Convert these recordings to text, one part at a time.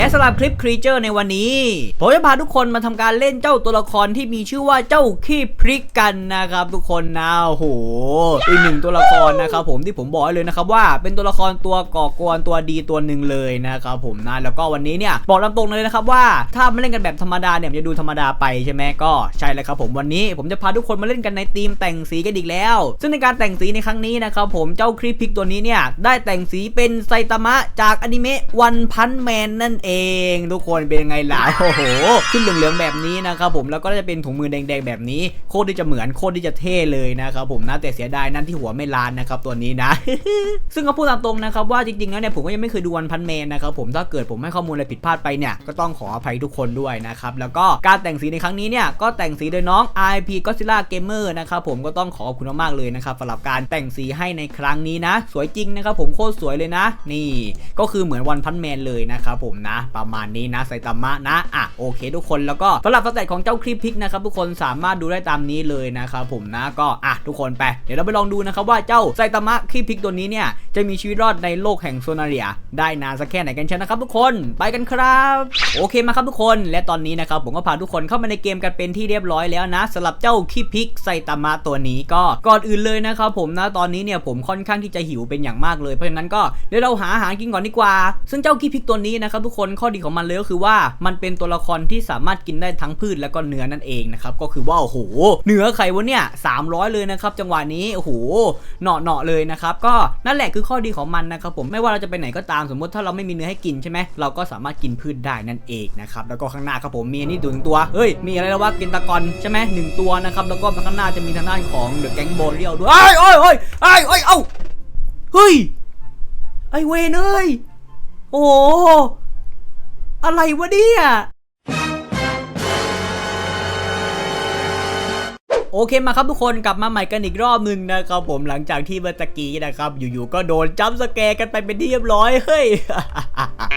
และสำหรับคลิปครีเจอร์ในวันนี้ ผมจะพาทุกคนมาทำการเล่นเจ้าตัวละครที่มีชื่อว่าเจ้าขี้พริกกันนะครับ ทุกคนนะโอ้โหอีกหนึ่งตัวละครนะครับผมที่ผมบอกไว้เลยนะครับว่าเป็นตัวละครตัวก่อกวนตัวดีตัวหนึ่งเลยนะครับผมนะแล้วก็วันนี้เนี่ยบอกตามตรงเลยนะครับว่าถ้ามาเล่นกันแบบธรรมดาเนี่ยจะดูธรรมดาไปใช่ไหมก็ใช่เลยครับผมวันนี้ผมจะพาทุกคนมาเล่นกันในธีมแต่งสีกันอีกแล้ว ซึ่งในการแต่งสีในครั้งนี้นะครับผมเจ้าครีพริกตัวนี้เนี่ยได้แต่งสีเป็นไซตามะจากอนิเมะวันพันแมนนั่นเองทุกคนเป็นยังไงล่ะโอ้โหขึ้นเหลืองๆแบบนี้นะครับผมแล้วก็จะเป็นถุงมือแดงๆแบบนี้โคตรที่จะเหมือนโคตรที่จะเท่เลยนะครับผมนะแต่เสียดายนั่นที่หัวไม่ลานนะครับตัวนี้นะ ซึ่งก็พูดตามตรงนะครับว่าจริงๆแล้วเนี่ยผมก็ยังไม่เคยดูวันพันแมนนะครับผมถ้าเกิดผมให้ข้อมูลอะไรผิดพลาดไปเนี่ยก็ต้องขออภัยทุกคนด้วยนะครับแล้วก็การแต่งสีในครั้งนี้เนี่ยก็แต่งสีโดยน้อง IP Godzilla Gamer นะครับผมก็ต้องขอขอบคุณมากๆเลยนะครับสำหรับการแต่งสีให้ในครั้งนี้นะ สวยจริงนะครับผมโคตรสวยเลยนะ นี่ก็คือเหมือนวันพันแมนเลยนะครับผมนะประมาณนี้นะไซตามะนะอะโอเค ทุกคนแล้วก็สำหรับสเตตของเจ้าคลิปพิกนะครับทุกคนสามารถดูได้ตามนี้เลยนะครับผมนะก็อะทุกคนไปเดี๋ยวเราไปลองดูนะครับว่าเจ้าไซตามะคลิปพิกตัวนี้เนี่ยจะมีชีวิตรอดในโลกแห่งโซนาเรีย ได้นานสักแค่ไหนกันเชียวนะครับทุกคนไปกันครับ โอเคมาครับทุกคนและตอนนี้นะครับผมก็พาทุกคนเข้ามาในเกมกันเป็นที่เรียบร้อยแล้วนะสำหรับเจ้าคลิปพิกไซตามะตัวนี้ก็ก่อนอื่นเลยนะครับผมนะตอนนี้เนี่ยผมค่อนข้างที่จะหิวเป็นอย่างมากเลยเพราะฉะนั้นก็เดี๋ยวเราหาอาหารกินก่อนดีกว่า ซึ่งเจ้าคลิปพิกตัวนี้นะครับทุกคนข้อดีของมันเลยก็คือว่ามันเป็นตัวละครที่สามารถกินได้ทั้งพืชและก็เนื้อนั่นเองนะครับก็คือว่าโอ้โหเนื้อไข่วะเนี่ย300 เลยนะครับจังหวะนี้โอ้โหเหนาะเนาะเลยนะครับก็นั่นแหละคือข้อดีของมันนะครับผมไม่ว่าเราจะไปไหนก็ตามสมมติถ้าเราไม่มีเนื้อให้กินใช่ไหมเราก็สามารถกินพืชได้นั่นเองนะครับแล้วก็ข้างหน้าครับผมมีนนี้ดูหนึ่งตัวเฮ้ยมีอะไรแล้วว่ากินตะกอนใช่ไหมหนึ่งตัวนะครับแล้วก็ข้างหน้าจะมีทางด้านของเดอะแก๊งโบเรียลด้วยเอ้ยเอ้ยเอ้ยเอ้ยเอ้ยเอ้าเฮ้ยไอเวนเอ้ยโอ้ อะไรวะเนี่ย โอเคมาครับทุกคนกลับมาใหม่กันอีกรอบหนึ่งนะครับผมหลังจากที่เมื่อตะกี้นะครับ อยู่ๆก็โดนจัมสแกร์กันไปเป็นที่เรียบร้อยเฮ้ย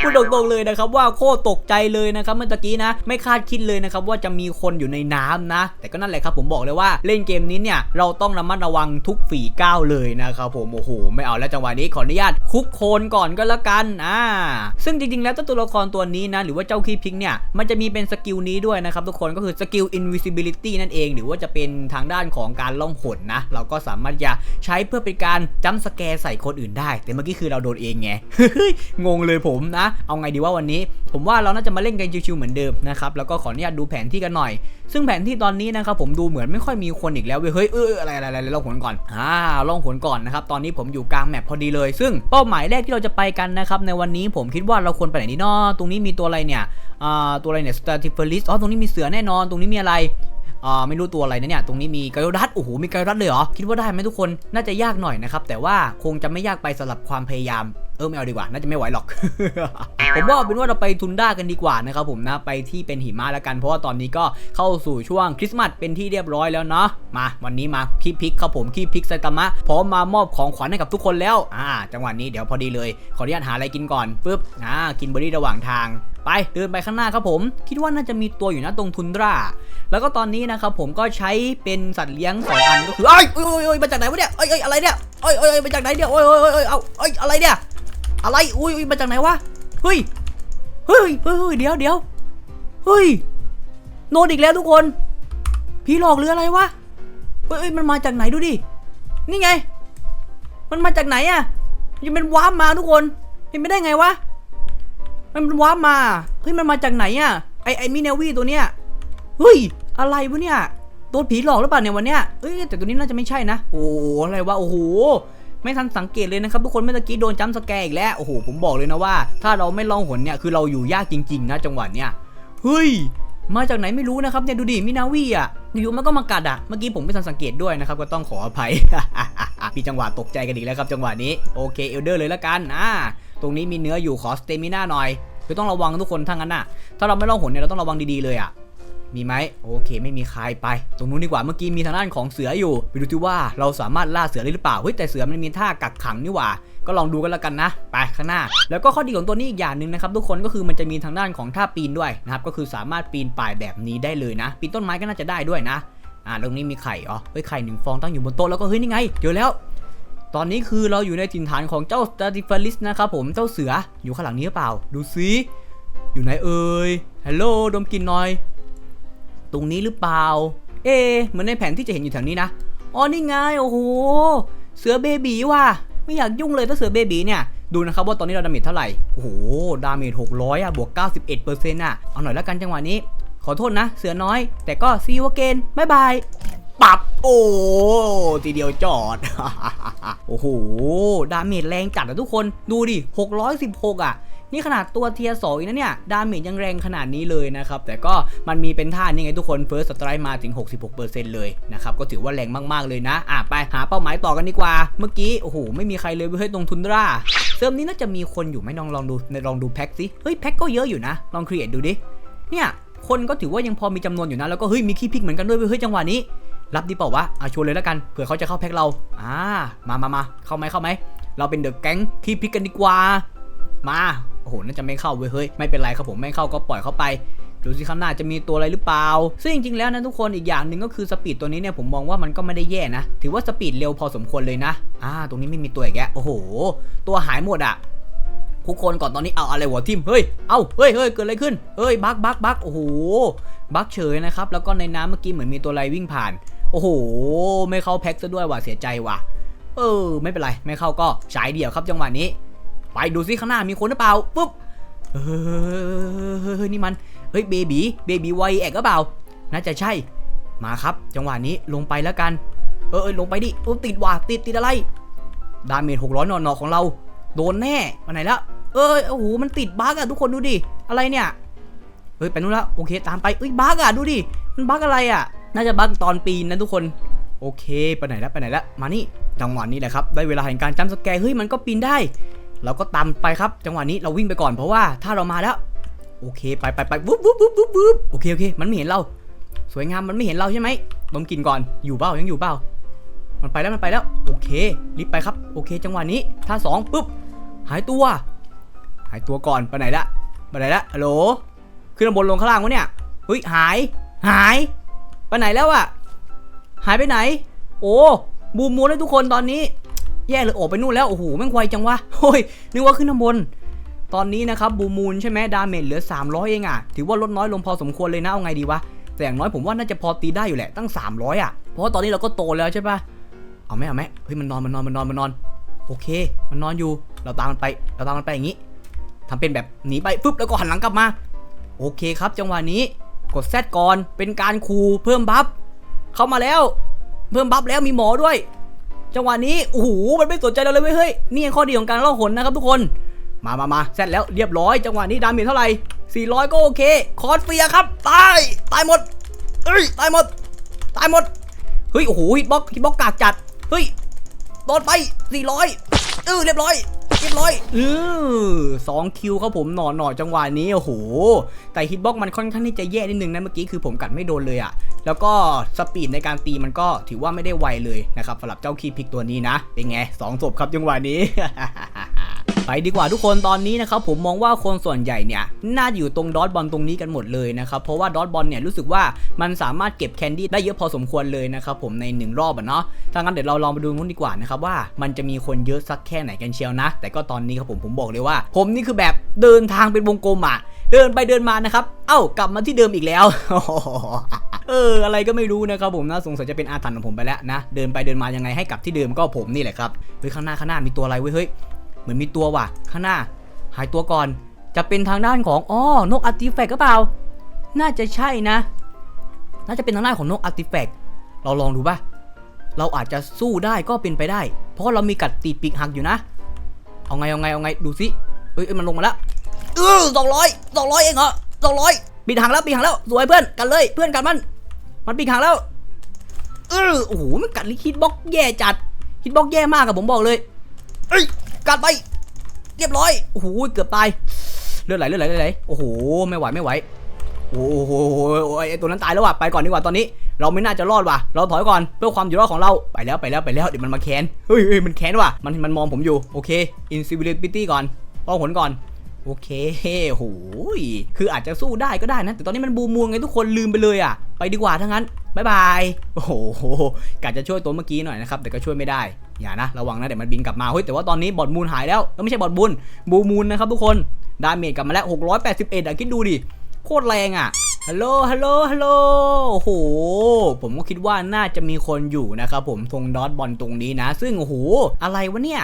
พูดตรงๆเลยนะครับว่าโคตรตกใจเลยนะครับเมื่อกี้นะ ไม่คาดคิดเลยนะครับว่าจะมีคนอยู่ในน้ำนะ แต่ก็นั่นแหละครับผมบอกเลยว่าเล่นเกมนี้เนี่ยเราต้องระมัดระวังทุกฝีก้าวเลยนะครับผมโอ้โหไม่เอาแล้วจังหวะนี้ขออนุญาตคุกโคลนก่อนก็แล้วกันอ่าซึ่งจริงๆ แล้วเจ้าตัวละครตัวนี้นะหรือว่าเจ้าคีพิงเนี่ยมันจะมีเป็นสกิลนี้ด้วยนะครับทุกคนก็คือสกิล invisibility นั่นเอง หรือว่าจะเป็นทางด้านของการล่องหนนะ เราก็สามารถจะใช้เพื่อเป็นการจัมป์สแกร์ใส่คนอื่นได้ แต่เมื่อกี้คือเราโดนเองไงงงเลยผมนะเอาไงดีว่าวันนี้ ผมว่าเราน่าจะมาเล่นกันชิวๆเหมือนเดิมนะครับแล้วก็ขออนุญาตดูแผนที่กันหน่อย ซึ่งแผนที่ตอนนี้นะครับผมดูเหมือนไม่ค่อยมีคนอีกแล้วเว้ยเฮ้ยเอออะไรอะไรอะไรล่องหนก่อนอ่าล่องหนก่อนนะครับตอนนี้ผมอยู่กลางแมปพอดีเลย ซึ่งเป้าหมายแรกที่เราจะไปกันนะครับในวันนี้ผมคิดว่าเราควรไปไหนดีเนาะตรงนี้มีตัวอะไรเนี่ยอ่าตัวอะไรเนี่ย Stratiferis อ๋อตรงนี้มีเสือแน่นอน ตรงนี้มีอะไรอ่าไม่รู้ตัวอะไรนะเนี่ย ตรงนี้มีไกโอดัสโอ้โหมีไกโอดัสเลยเหรอ คิดว่าได้ไหมทุกคน น่าจะยากหน่อยนะครับ แต่ว่าคงจะไม่ยากไปสำหรับความพยายาม เออไม่เอาดีกว่า น่าจะไม่ไหวหรอก ผมว่าเป็นว่าเราไปทุนด้ากันดีกว่านะครับผมนะไปที่เป็นหิมะแล้วกันเพราะว่าตอนนี้ก็เข้าสู่ช่วงคริสต์มาสเป็นที่เรียบร้อยแล้วเนาะมาวันนี้มาคีพิกครับผมคีพิกไซตามะพร้อมมามอบของขวัญให้กับทุกคนแล้วอ่าจังหวะนี้เดี๋ยวพอดีเลยขออนุญาตหาอะไรกินก่อนปึ๊บอ่ากินเบอร์รี่ระหว่างทางไปเดินไปข้างหน้าครับผม คิดว่าน่าจะมีตัวอยู่นะตรงทุนดรา แล้วก็ตอนนี้นะครับผมก็ใช้เป็นสัตว์เลี้ยงสองอันก็คือเอ้ยเอ้ยเอ้ยเอ้ยมาจากไหนวะเนี่ยเอ้ยเอ้ยอะไรเนี่ยเอ้ยเอ้ยมาจากไหนเนี่ยเอ้ยเอ้ยเอ้ยเอาเอ้ยอะไรเนี่ย อะไรอุ้ยอุ้ยมาจากไหนวะเฮ้ยเฮ้ยเฮ้ยเดี๋ยวเดี๋ยวเฮ้ยโนดอีกแล้วทุกคนผีหลอกหรืออะไรวะเฮ้ยเอ้ยมันมาจากไหนดูดินี่ไง มันมาจากไหนอะยังเป็นวาร์ปมาทุกคนเป็นไม่ได้ไงวะมันเป็นวาร์ปมาเฮ้ยมันมาจากไหนอะไอไอมิเนวีตัวเนี้ยเฮ้ยอะไรวะเนี่ยโดนผีหลอกหรือเปล่าเนี่ยวันเนี้ยเอ้ยแต่ตัวนี้น่าจะไม่ใช่นะ โอ้โหอะไรวะโอ้โห ไม่ทันสังเกตเลยนะครับทุกคนเมื่อกี้โดนจัมสแกร์อีกแล้วโอ้โหผมบอกเลยนะว่า ถ้าเราไม่ลองหนเนี่ยคือเราอยู่ยากจริง ๆ นะจังหวะเนี้ยเฮ้ยมาจากไหนไม่รู้นะครับเนี่ยดูดิมินาวีอะอยู่มันก็มากัดอะเมื่อกี้ผมไม่ทันสังเกตด้วยนะครับก็ต้องขออภัยมีจังหวะตกใจกันอีกแล้วครับจังหวะนี้โอเคเอลเดอร์เลยละกันอ่าตรงนี้มีเนื้ออยู่ขอสเตมิน่าหน่อยคือต้องระวังทุกคนทั้งนั้นน่ะถ้าเราไม่ลองหนเนี่ยเราต้องระวังดีๆเลยอะ มีไหมโอเค ไม่มีใครไป ตรงนู้นดีกว่าเมื่อกี้มีทางด้านของเสืออยู่ไปดูที่ว่าเราสามารถล่าเสือได้หรือเปล่าเฮ้ยแต่เสือมันมีท่ากักขังนี่หว่าก็ลองดูกันแล้วกันนะ ไปข้างหน้า แล้วก็ข้อดีของตัวนี้อีกอย่างหนึ่งนะครับทุกคนก็คือมันจะมีทางด้านของท่าปีนด้วยนะครับก็คือสามารถปีนป่ายแบบนี้ได้เลยนะ ปีนต้นไม้ก็น่าจะได้ด้วยนะ อ่าตรงนี้มีไข่อ๋อเฮ้ยไข่หนึ่งฟองตั้งอยู่บนโต๊ะแล้วก็เฮ้ยนี่ไงเจอแล้ว ตอนนี้คือเราอยู่ในถิ่นฐานของเจ้า s t r a t i f e r i s นะครับผมเจ้าเสืออยู่ข้างหลังนี้หรือเปล่า ดูซิอยู่ไหนเอ่ยฮัลโหลดมกินหน่อย ตรงนี้หรือเปล่า เอ เหมือนในแผนที่จะเห็นอยู่แถวนี้นะ อ๋อนี่ไงโอ้โห เสือเบบีว่ะ ไม่อยากยุ่งเลยถ้าเสือเบบีเนี่ย ดูนะครับว่าตอนนี้เราดาเมจเท่าไหร่ โอ้โห ดาเมจ600อะ บวก 91%อะ เอาหน่อยแล้วกันจังหวะนี้ ขอโทษนะ เสือน้อย แต่ก็ซีวเกนบายบายปับโอ้ทีเดียวจอด โอ้โห ดาเมจแรงจัดอะทุกคน ดูดิ 616 อะ นี่ขนาดตัวเทียร์สองอีกนะเนี่ย ดาเมจยังแรงขนาดนี้เลยนะครับ แต่ก็มันมีเป็นท่านี่ไงทุกคน First Strike มาถึง 66%เลยนะครับ ก็ถือว่าแรงมากๆเลยนะ อะไปหาเป้าหมายต่อกันดีกว่า เมื่อกี้ โอ้โห ไม่มีใครเลยเฮ้ยตรงทุนดราเซิร์ฟนี้น่าจะมีคนอยู่ไหมลองลองดูลองดูแพ็กสิ เฮ้ยแพ็กก็เยอะอยู่นะ ลองครีเอทดูดิ เนี่ยคนก็ถือว่ายังพอมีจำนวนอยู่นะ แล้วก็เฮ้ยมีขี้พิกเหมือนกันด้วยเว้ยเฮ้ยจังหวะนี้ รับดีเปล่าวะอะชวนเลยแล้วกันเผื่อเขาจะเข้าแพ็กเรา อ่า มามามาเข้าไหมเข้าไหม เราเป็นเดอะแก๊งขี้พิกกันดีกว่า มา โอ้โหน่าจะไม่เข้าเว้ยเฮ้ยไม่เป็นไรครับผมไม่เข้าก็ปล่อยเข้าไปดูสิข้างหน้าจะมีตัวอะไรหรือเปล่า ซึ่งจริงๆแล้วนะทุกคนอีกอย่างหนึ่งก็คือสปีดตัวนี้เนี่ยผมมองว่ามันก็ไม่ได้แย่นะ ถือว่าสปีดเร็วพอสมควรเลยนะ อ่า ตรงนี้ไม่มีตัวอีกแล้วโอ้โห ตัวหายหมดอะทุกคนก่อนตอนนี้เอาอะไรหัวทิมเฮ้ย เอาเฮ้ยเฮ้ยเกิดอะไรขึ้น เฮ้ยบักบักบักโอ้โห บักเฉยนะครับ แล้วก็ในน้ำเมื่อกี้เหมือนมีตัวอะไรวิ่งผ่าน โอ้โห ไม่เข้าแพ็คซะด้วยว่ะเสียใจว่ะ เออ ไม่เป็นไร ไม่เข้าก็ฉายเดี่ยวครับจังหวะนี้ ไปดูซิข้างหน้ามีคนหรือเปล่าปุ๊บเฮ้ยนี่มันเฮ้ยเบบีเบบีไวแอกก็เปล่า น่าจะใช่มาครับ จังหวะนี้ลงไปแล้วกัน เออลงไปดิโอ้ติดว่ะติดติดอะไรดาเมจหกร้อยนอนๆของเรา โดนแน่มาไหนแล้วเออโอ้โหมันติดบั๊กอะทุกคนดูดิอะไรเนี่ยเฮ้ยไปนู่นแล้วโอเคตามไปเอ้ยบั๊กอะดูดิมันบั๊กอะไรอะน่าจะบั๊กตอนปีนนะทุกคนโอเค ไปไหนแล้วไปไหนแล้วมานี่จังหวะนี้แหละครับได้เวลาแห่งการจำสแกร์เฮ้ยมันก็ปีนได้ เราก็ตามไปครับ จังหวะนี้เราวิ่งไปก่อนเพราะว่าถ้าเรามาแล้วโอเคไปไปไปวุ๊บวุ๊บวุ๊บวุบวุบโอเคโอเค มันไม่เห็นเรา สวยงามมันไม่เห็นเราใช่ไหมดมกลินก่อนอยู่เปล่ายังอยู่เปล่ามันไปแล้วมันไปแล้ว โอเครีบไปครับ โอเค จังหวะนี้ท่าสองปุ๊บหายตัว หายตัวก่อนไปไหนละไปไหนละฮัลโหลขึ้นบนลงข้างล่างวะเนี่ยเฮ้ยหาย หายไปไหนแล้วอะหายไปไหน โอ้บูมมูนเลยทุกคนตอนนี้ แย่เลยโอบไปนู่นแล้ว โอ้โหแม่งไวจังวะโอ้ยนึกว่าขึ้นข้างบน ตอนนี้นะครับบูมูนใช่ไหมดาเมจเหลือ 300 เองอะถือว่าลดน้อยลงพอสมควรเลยนะเอาไงดีวะ แต่อย่างน้อยผมว่าน่าจะพอตีได้อยู่แหละตั้ง 300อะเพราะว่าตอนนี้เราก็โตแล้วใช่ปะเอาไหมเอาไหมเฮ้ยมันนอนมันนอนมันนอนมันนอน โอเค มันนอนอยู่ เราตามมันไป เราตามมันไปอย่างนี้ทำเป็นแบบหนีไปปุ๊บแล้วก็หันหลังกลับมา โอเคครับ จังหวะนี้กดแซดก่อนเป็นการคูเพิ่มบัฟเข้ามาแล้ว เพิ่มบัฟแล้วมีหมอด้วย จังหวะนี้โอ้โหมันไม่สนใจเราเลยเว้ยเฮ้ยนี่ข้อดีของการล่องหนนะครับทุกคนมามามาเสร็จแล้วเรียบร้อยจังหวะนี้ดาเมจเท่าไหร่400 ก็โอเค คอร์สเฟียครับ ตาย ตายหมดเอ้ย ตายหมด ตายหมด เฮ้ย โอ้โหฮิตบ็อกฮิตบ็อกกากจัด เฮ้ยโดนไป 400เออเรียบร้อย เรียบร้อยอือสองคิวครับผมหน่อหน่อจังหวะนี้โอ้โหแต่ฮิตบ็อกมันค่อนข้างที่จะแย่นิดนึงนะเมื่อกี้คือผมกัดไม่โดนเลยอะแล้วก็สปีดในการตีมันก็ถือว่าไม่ได้ไวเลยนะครับสำหรับเจ้าคีพิกตัวนี้นะเป็นไงสองศพครับจังหวะนี้ ไปดีกว่าทุกคนตอนนี้นะครับผมมองว่าคนส่วนใหญ่เนี่ยน่าจะอยู่ตรงดอทบอลตรงนี้กันหมดเลยนะครับเพราะว่าดอทบอลเนี่ยรู้สึกว่ามันสามารถเก็บแคนดี้ได้เยอะพอสมควรเลยนะครับผมในหนึ่งรอบอะเนาะถ้างั้นเดี๋ยวเราลองไปดูนู้นดีกว่านะครับว่ามันจะมีคนเยอะสักแค่ไหนกันเชียวนะ แต่ก็ตอนนี้ครับผมผมบอกเลยว่า ผมนี่คือแบบเดินทางเป็นวงกลมอะเดินไปเดินมานะครับ เอ้ากลับมาที่เดิมอีกแล้วเอออะไรก็ไม่รู้นะครับผมนะสงสัยจะเป็นอาถรรพ์ของผมไปแล้วนะ เดินไปเดินมายังไงให้กลับที่เดิมก็ผมนี่แหละครับเฮ้ยข้างหน้าข้างหน้ามีตัวอะไรเว้ยเฮ้ย เหมือนมีตัวว่ะ ข้างหน้า หายตัวก่อน จะเป็นทางด้านของอ๋อนกอาร์ติแฟกต์หรือเปล่า น่าจะใช่นะ น่าจะเป็นทางด้านของนกอาร์ติแฟกต์เราลองดูป่ะ เราอาจจะสู้ได้ก็เป็นไปได้ เพราะเรามีกัดตีปีกหักอยู่นะ เอาไงเอาไงเอาไงดูสิเอ้ยมันลงมาแล้วเออสองร้อยสองร้อยเองเหรอสองร้อยปีกหักแล้วปีกหักแล้วสวยเพื่อนกันเลยเพื่อนกันมัน มันปีกหักแล้วเออโอ้โหมันกัดลิคิดบล็อกแย่จัดฮิตบล็อกแย่มากอะผมบอกเลยเอ้ย กัดไป เรียบร้อย โอ้โห เกือบตาย เลือดไหล เลือดไหล เลือดไหล โอ้โห ไม่ไหว ไม่ไหว โอ้โหไอตัวนั้นตายแล้วว่ะ ไปก่อนดีกว่าตอนนี้ เราไม่น่าจะรอดว่ะ เราถอยก่อน เพื่อความอยู่รอดของเรา ไปแล้ว ไปแล้ว ไปแล้ว เดี๋ยวมันมาแค้น เฮ้ยเฮ้ยมันแค้นว่ะ มัน มันมองผมอยู่ โอเค invisibility ก่อนป้องผลก่อนโอเคโหยคืออาจจะสู้ได้ก็ได้นะ แต่ตอนนี้มันบูมมูงไงทุกคนลืมไปเลยอะ ไปดีกว่าทั้งนั้น บายบาย โอ้โหกะจะช่วยตัวเมื่อกี้หน่อยนะครับ แต่ก็ช่วยไม่ได้ อย่านะ ระวังนะ เดี๋ยวมันบินกลับมา เฮ้ย แต่ว่าตอนนี้บอดมูลหายแล้วเอ้ยไม่ใช่บอดมูลบูมูลนะครับทุกคน ดาเมจกลับมาแล้ว 681อะคิดดูดิ โคตรแรงอะ ฮัลโหล ฮัลโหล ฮัลโหล โอ้โห ผมก็คิดว่าน่าจะมีคนอยู่นะครับผมตรงดอทบอลตรงนี้นะ ซึ่งโอ้โห อะไรวะเนี่ย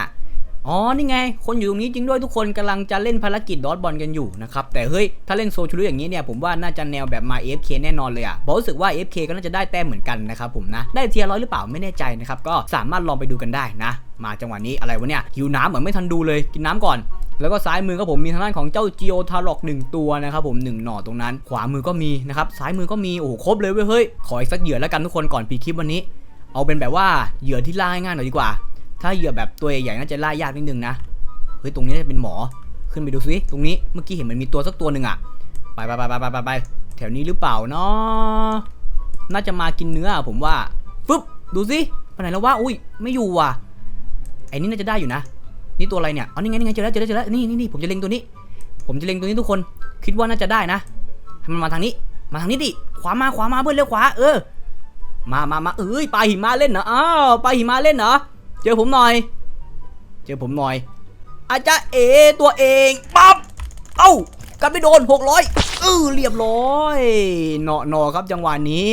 อ๋อ นี่ไง คนอยู่ตรงนี้จริงด้วยทุกคนกำลังจะเล่นภารกิจดอทบอลกันอยู่นะครับ แต่เฮ้ย ถ้าเล่นโซชูรุอย่างนี้เนี่ย ผมว่าน่าจะแนวแบบมา AFK แน่นอนเลยอะ่ะเพราะรู้สึกว่า AFK ก็น่าจะได้แต้มเหมือนกันนะครับผมนะ ได้เทียร้อยหรือเปล่าไม่แน่ใจนะครับ ก็สามารถลองไปดูกันได้นะ มาจังหวะนี้อะไรวะเนี่ย หิวน้ำเหมือนไม่ทันดูเลย กินน้ำก่อนแล้วก็ซ้ายมือก็ผมมีทางด้านของเจ้าจิโอทารอกหนึ่งตัวนะครับผมหนึ่งหน่อตรงนั้น ขวามือก็มีนะครับซ้ายมือก็มีโอ้โหครบเลยเว้ยเฮ้ยขออีกสักเหยื่อแล้วกันทุกคนก่อนปีคลิปวันนี้ เอาเป็นแบบว่าเหยื่อที่ล่าง่ายๆหน่อยดีกว่า ถ้าเหยื่อแบบตัวใหญ่ๆน่าจะล่ายากนิดนึงนะ เฮ้ยตรงนี้น่าจะเป็นหมอ ขึ้นไปดูสิตรงนี้เมื่อกี้เห็นมันมีตัวสักตัวหนึ่งอะไปไปไปไปไปไปแถวนี้หรือเปล่าเนาะน่าจะมากินเนื้อผมว่าฟึบดูสิไปไหนแล้ววะอุ้ยไม่อยู่ว่ะไอ้นี่น่าจะได้อยู่นะ นี่ตัวอะไรเนี่ยอ๋อนี่ไงนี่ไงเจอแล้วเจอแล้วเจอแล้วนี่นี่นี่ผมจะเล็งตัวนี้ ผมจะเล็งตัวนี้ทุกคน คิดว่าน่าจะได้นะให้มันมาทางนี้ มาทางนี้ดิขวามาขวามาเพื่อนเร็วขวาเออ มามามาเอ้ยปลาหิมะเล่นเหรออ้าวปลาหิมะเล่นเหรอ เจอผมหน่อย เจอผมหน่อย อาจจะเอตัวเองปั๊บเอ้ากันไปโดน 600เออเรียบร้อยเนาะเนาะครับจังหวะนี้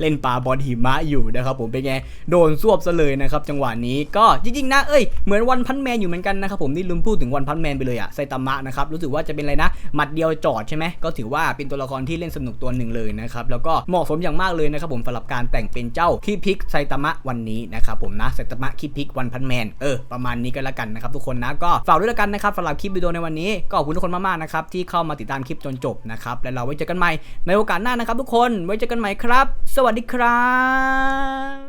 เล่นปลาบอลหิมะอยู่นะครับผมเป็นไงโดนสวบซะเลยนะครับจังหวะนี้ก็จริงๆนะเอ้ยเหมือนวันพันแมนอยู่เหมือนกันนะครับผมนี่ลืมพูดถึงวันพันแมนไปเลยอะไซตามะนะครับรู้สึกว่าจะเป็นอะไรนะหมัดเดียวจอดใช่ไหมก็ถือว่าเป็นตัวละครที่เล่นสนุกตัวหนึ่งเลยนะครับแล้วก็เหมาะสมอย่างมากเลยนะครับผมสำหรับการแต่งเป็นเจ้าคีพิกไซตามะวันนี้นะครับผมนะไซตามะคีพิกวันพันแมนเออประมาณนี้ก็แล้วกันนะครับทุกคนนะก็ฝากด้วยแล้วกันนะครับสำหรับคลิปวิดีโอในวันนี้ก็ขอบคุณทุกคนมากๆนะครับที่เข้ามาติดตามคลิปจนจบนะครับและเราไว้เจอกันใหม่ในโอกาสหน้านะครับทุกคนไว้เจอกันใหม่ครับสวัสดีครับ